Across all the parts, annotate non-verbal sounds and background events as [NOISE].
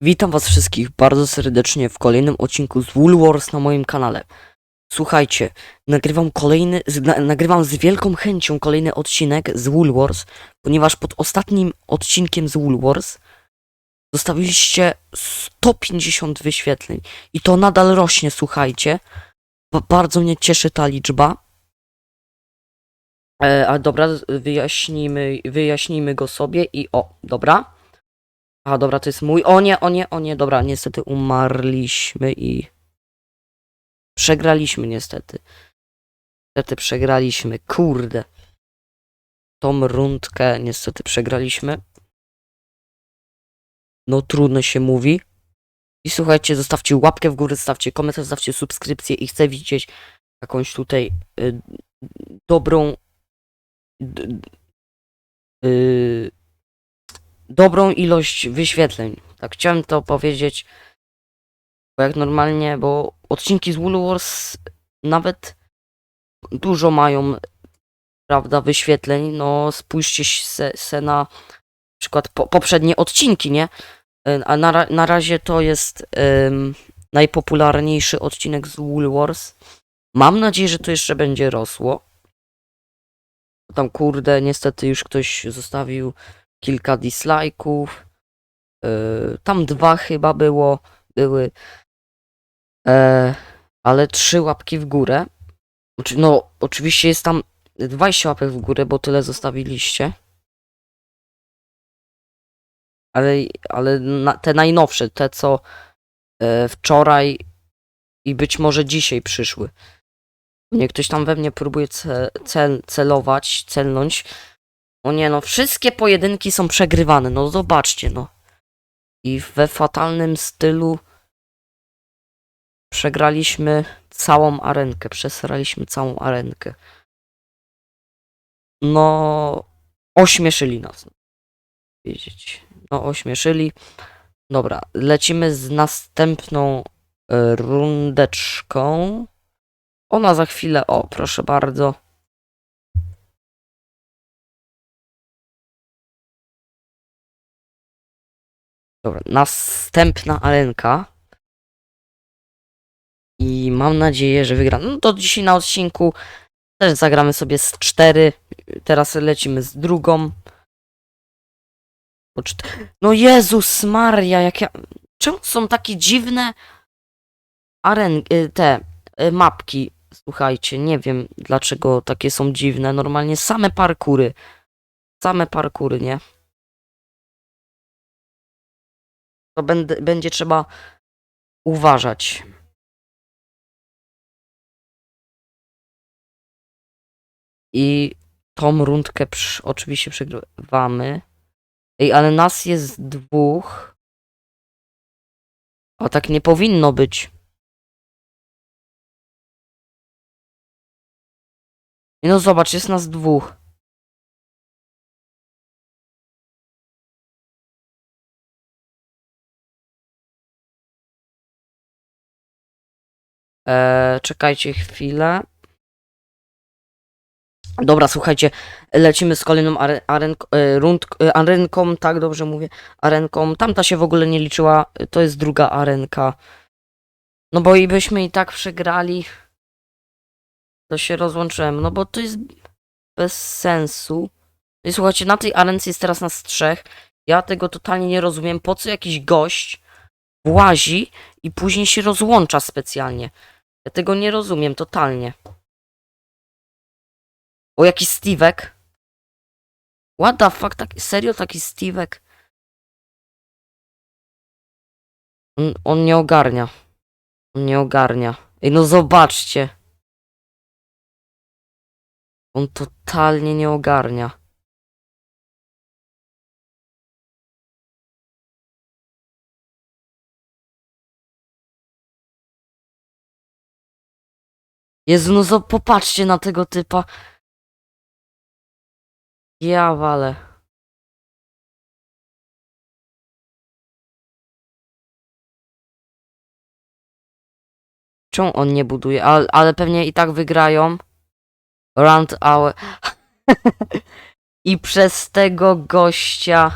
Witam was wszystkich bardzo serdecznie w kolejnym odcinku z Wool na moim kanale. Słuchajcie, nagrywam kolejny, z, na, nagrywam z wielką chęcią kolejny odcinek z Wool ponieważ pod ostatnim odcinkiem z Wool Wars zostawiliście 150 wyświetleń i to nadal rośnie, słuchajcie. Ba- bardzo mnie cieszy ta liczba. E, a dobra, wyjaśnijmy, wyjaśnijmy go sobie i o, dobra. A dobra, to jest mój. O nie, o nie, o nie, dobra, niestety umarliśmy i. Przegraliśmy niestety. Niestety przegraliśmy, kurde. Tą rundkę niestety przegraliśmy. No trudno się mówi. I słuchajcie, zostawcie łapkę w górę, zostawcie komentarz, zostawcie subskrypcję i chcę widzieć jakąś tutaj y, dobrą. D- y, dobrą ilość wyświetleń. Tak chciałem to powiedzieć. Bo jak normalnie, bo odcinki z Wool Wars nawet dużo mają, prawda, wyświetleń. No spójrzcie se, se na przykład po, poprzednie odcinki, nie? E, A na, na razie to jest najpopularniejszy odcinek z Wool Wars. Mam nadzieję, że to jeszcze będzie rosło. Tam kurde, niestety już ktoś zostawił kilka dislike'ów. Yy, tam dwa chyba było, były. E, ale trzy łapki w górę. No, oczywiście jest tam 20 łapek w górę, bo tyle zostawiliście. Ale, ale na, te najnowsze, te co e, wczoraj i być może dzisiaj przyszły. Nie ktoś tam we mnie próbuje ce, cel, celować, celnąć. O nie, no wszystkie pojedynki są przegrywane, no zobaczcie, no. I we fatalnym stylu przegraliśmy całą arenkę, przesraliśmy całą arenkę. No, ośmieszyli nas. Wiedzieć. No, ośmieszyli. Dobra, lecimy z następną e, rundeczką. Ona za chwilę, o, proszę bardzo. Dobra, następna arenka. I mam nadzieję, że wygra. No to dzisiaj na odcinku też zagramy sobie z cztery. Teraz lecimy z drugą. No Jezus Maria, jak ja... Czemu są takie dziwne aren... y, te y, mapki? Słuchajcie, nie wiem dlaczego takie są dziwne. Normalnie same parkury. Same parkury, nie? To będzie trzeba uważać. I tą rundkę przy, oczywiście przegrywamy. Ej, ale nas jest dwóch. A tak nie powinno być. No zobacz, jest nas dwóch. Eee, czekajcie chwilę. Dobra, słuchajcie, lecimy z kolejną are, e, rund, e, arenką, tak dobrze mówię, arenką. Tamta się w ogóle nie liczyła, to jest druga arenka. No bo i byśmy i tak przegrali, to się rozłączyłem, no bo to jest bez sensu. I słuchajcie, na tej arence jest teraz nas trzech. Ja tego totalnie nie rozumiem, po co jakiś gość włazi i później się rozłącza specjalnie. Ja tego nie rozumiem totalnie. O, jaki Steve'ek. What the fuck, tak, serio taki Steve'ek? On, on nie ogarnia. On nie ogarnia. Ej, no zobaczcie. On totalnie nie ogarnia. Jezu, no zo- popatrzcie na tego typa. Ja walę. Czemu on nie buduje? Ale, ale pewnie i tak wygrają. Round hour. [LAUGHS] I przez tego gościa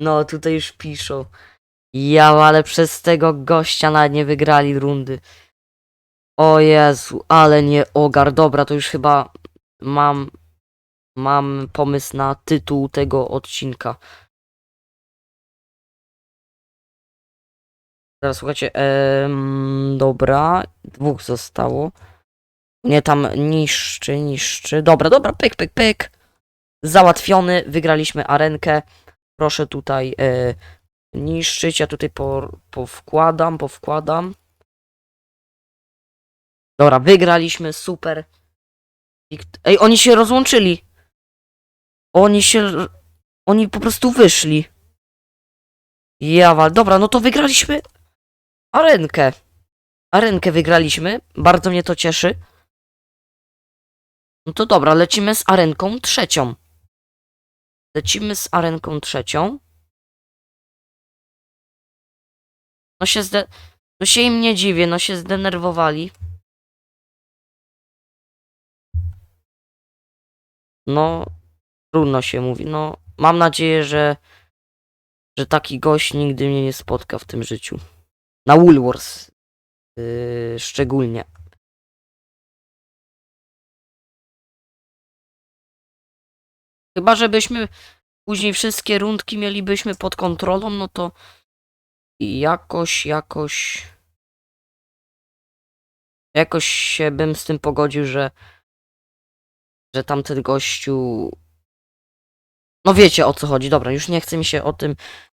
No, tutaj już piszą. Ja, ale przez tego gościa nawet nie wygrali rundy. O Jezu, ale nie ogar. Dobra, to już chyba mam, mam pomysł na tytuł tego odcinka. Teraz słuchajcie, em, dobra, dwóch zostało. Nie tam niszczy, niszczy. Dobra, dobra, pyk, pyk, pyk. Załatwiony, wygraliśmy arenkę. Proszę tutaj e, niszczyć. Ja tutaj po, powkładam, powkładam. Dobra, wygraliśmy, super. Ej, oni się rozłączyli. Oni się. Oni po prostu wyszli. Jawa, dobra, no to wygraliśmy arenkę. Arenkę wygraliśmy. Bardzo mnie to cieszy. No to dobra, lecimy z arenką trzecią. Lecimy z arenką trzecią. No się zde... No się im nie dziwię, no się zdenerwowali. No, trudno się mówi. No, mam nadzieję, że, że taki gość nigdy mnie nie spotka w tym życiu. Na Woolworths yy, szczególnie. Chyba, żebyśmy później wszystkie rundki mielibyśmy pod kontrolą, no to jakoś, jakoś. Jakoś się bym z tym pogodził, że. że tamten gościu. No wiecie o co chodzi. Dobra, już nie chce mi się o tym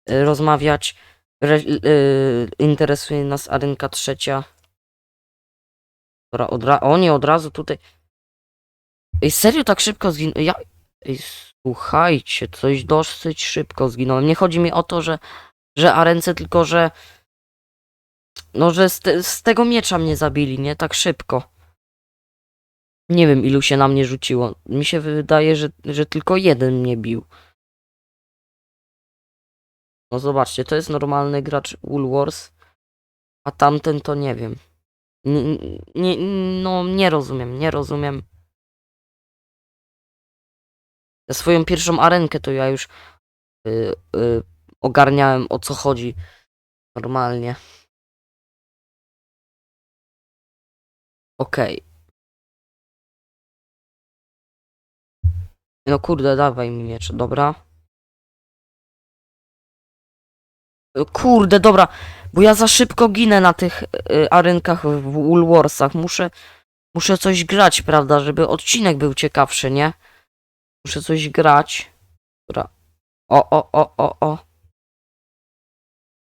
y, rozmawiać. Re, y, interesuje nas arenka trzecia. Dobra, od ra- o nie, od razu tutaj. Ej, serio tak szybko zginąłem? Ja... Ej, słuchajcie, coś dosyć szybko zginąłem. Nie chodzi mi o to, że, że arence, tylko że... No, że z, te, z tego miecza mnie zabili, nie? Tak szybko. Nie wiem, ilu się na mnie rzuciło. Mi się wydaje, że, że tylko jeden mnie bił. No zobaczcie, to jest normalny gracz Woolworths, a tamten to nie wiem. Nie, nie, no nie rozumiem, nie rozumiem. Ja swoją pierwszą arenkę to ja już y, y, ogarniałem o co chodzi normalnie. Okej. No kurde, dawaj mi miecz, dobra. Y, Kurde, dobra, bo ja za szybko ginę na tych y, arenkach w Woolworthsach. Muszę, muszę coś grać, prawda, żeby odcinek był ciekawszy, nie? Muszę coś grać. Dobra. O, o, o, o, o.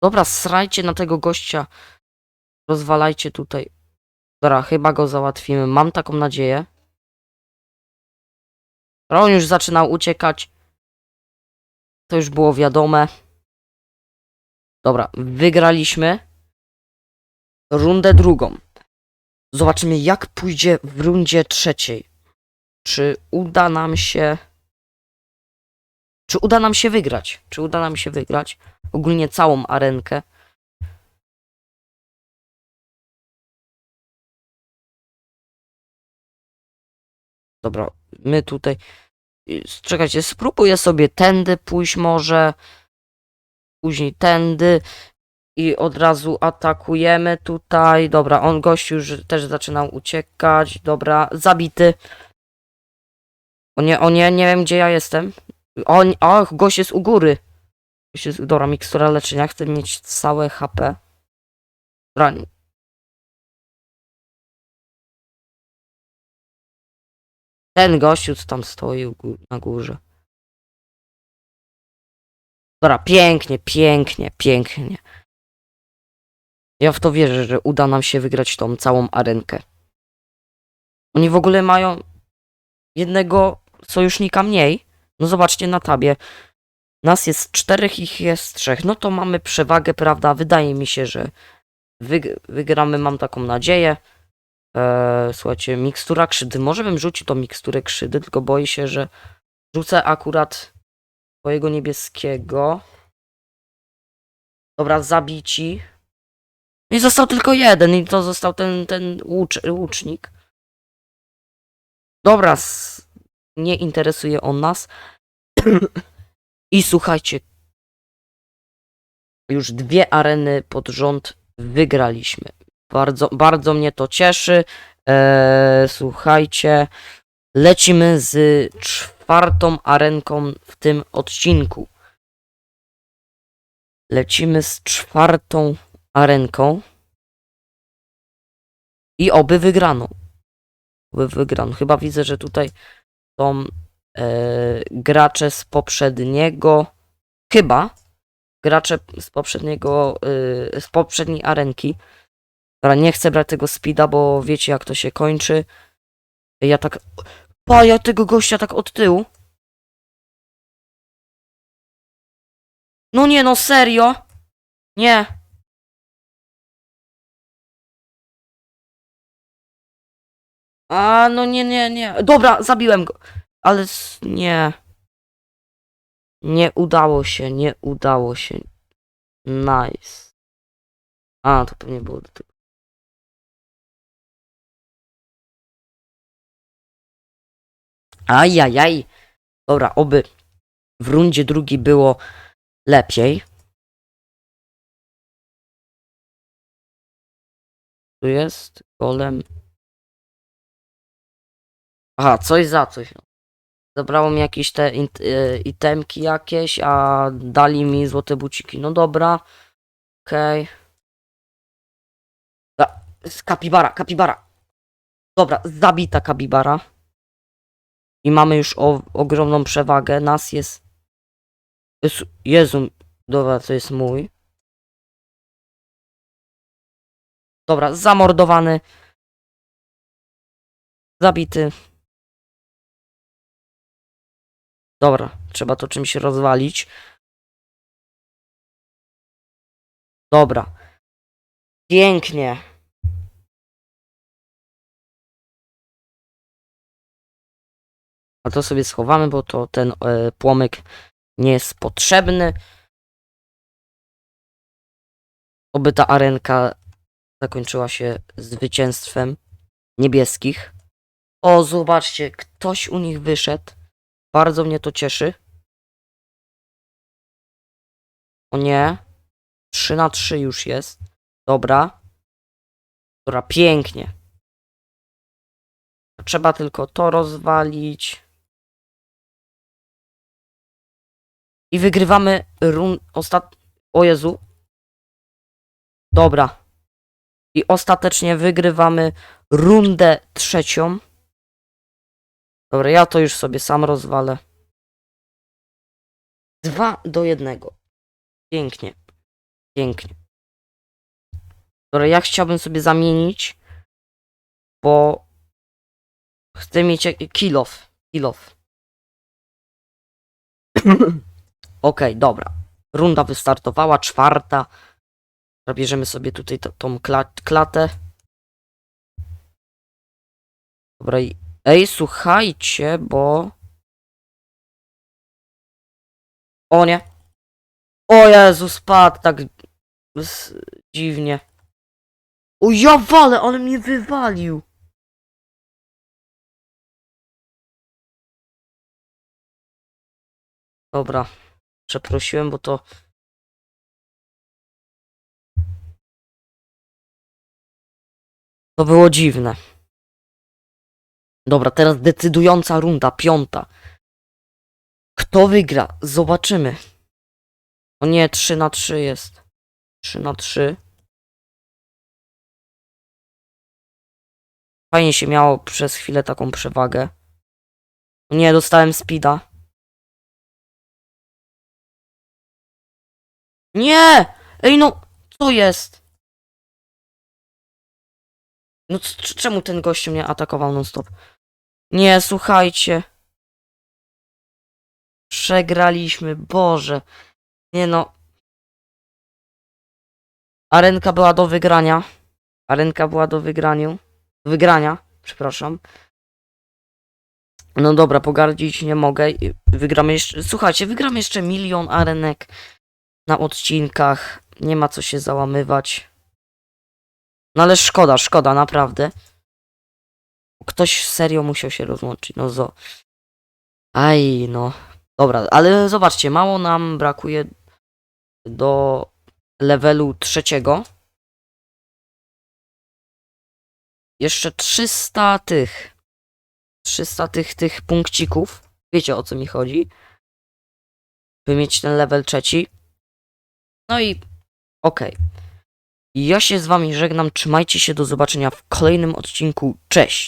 Dobra, srajcie na tego gościa. Rozwalajcie tutaj. Dobra, chyba go załatwimy. Mam taką nadzieję. On już zaczynał uciekać. To już było wiadome. Dobra, wygraliśmy. Rundę drugą. Zobaczymy, jak pójdzie w rundzie trzeciej. Czy uda nam się. Czy uda nam się wygrać? Czy uda nam się wygrać? Ogólnie całą arenkę. Dobra, my tutaj. y, Czekajcie, spróbuję sobie tędy pójść może. Później tędy. I od razu atakujemy tutaj. Dobra, on gościu już też zaczynał uciekać. Dobra, zabity. O nie, o nie, nie wiem gdzie ja jestem. O, och, gość jest u góry. Jest, dobra, mikstura leczenia. Chcę mieć całe HP. Dobra. Ten gościu co tam stoi na górze. Dobra, pięknie, pięknie, pięknie. Ja w to wierzę, że uda nam się wygrać tą całą arenkę. Oni w ogóle mają jednego sojusznika mniej. No zobaczcie na tabie. Nas jest czterech, ich jest trzech. No to mamy przewagę, prawda? Wydaje mi się, że wyg- wygramy, mam taką nadzieję. Eee, słuchajcie, mikstura krzydy. Może bym rzucił tą miksturę krzydy, tylko boję się, że rzucę akurat twojego niebieskiego. Dobra, zabici. No I został tylko jeden i to został ten, ten łucz, łucznik. Dobra, nie interesuje on nas. [CLEARS THROAT] I słuchajcie, Już dwie areny pod rząd wygraliśmy. Bardzo, bardzo mnie to cieszy. Eee, słuchajcie, lecimy z czwartą arenką w tym odcinku. Lecimy z czwartą arenką. I oby wygraną. Oby. Chyba widzę, że tutaj są gracze z poprzedniego. Chyba gracze z poprzedniego. E, z poprzedniej arenki. Dobra, nie chcę brać tego speeda, bo wiecie jak to się kończy. Ja tak. Pa, ja tego gościa tak od tyłu. No nie, no serio? Nie. A, no nie, nie, nie. Dobra, zabiłem go. Ale nie. Nie udało się, nie udało się. Nice. A, to pewnie było do tego. Ajajaj. Dobra, oby w rundzie drugiej było lepiej. Tu jest golem. Aha, coś za coś. no. Zabrało mi jakieś te e, itemki jakieś, a dali mi złote buciki. No dobra. Okej. Okay. Kapibara, kapibara. Dobra, zabita kapibara. I mamy już o, ogromną przewagę. Nas jest... Jezu, dobra, to jest mój. Dobra, zamordowany. Zabity. Dobra, trzeba to czymś rozwalić. Dobra. Pięknie. A to sobie schowamy, bo to ten e, płomyk nie jest potrzebny. Oby ta arenka zakończyła się zwycięstwem niebieskich. O, zobaczcie, ktoś u nich wyszedł. Bardzo mnie to cieszy. O nie. 3 na 3 już jest. Dobra. Dobra, pięknie. Trzeba tylko to rozwalić. I wygrywamy run... Ostat... O Jezu. Dobra. I ostatecznie wygrywamy rundę trzecią. Dobra, ja to już sobie sam rozwalę. Dwa do jednego. Pięknie. Pięknie. Dobra, ja chciałbym sobie zamienić, bo chcę mieć. Kill off. [COUGHS] Okej, dobra. Runda wystartowała, czwarta. Zabierzemy sobie tutaj tą kla klatę. Dobra, i Ej, słuchajcie, bo... O nie. O Jezu, spadł tak dziwnie. O ja walę, ale mnie wywalił. Dobra, przeprosiłem, bo to... To było dziwne. Dobra, teraz decydująca runda, piąta. Kto wygra? Zobaczymy. O nie, 3 na 3 jest. 3 na 3. Fajnie się miało przez chwilę taką przewagę. O nie, dostałem speeda. Nie! Ej no, co jest? No czemu ten gościu mnie atakował non stop? Nie, słuchajcie. Przegraliśmy, Boże. Nie no. Arenka była do wygrania. Arenka była do wygrania. Wygrania, przepraszam. No dobra, pogardzić nie mogę. I Wygramy jeszcze. Słuchajcie, wygramy jeszcze milion arenek na odcinkach. Nie ma co się załamywać. No ale szkoda, szkoda, naprawdę. Ktoś serio musiał się rozłączyć. No zo. Aj, no. Dobra, ale zobaczcie, mało nam brakuje do levelu trzeciego. Jeszcze 300 tych. 300 tych, tych punkcików. Wiecie o co mi chodzi. By mieć ten level trzeci. No i okej. Ja się z wami żegnam. Trzymajcie się do zobaczenia w kolejnym odcinku. Cześć!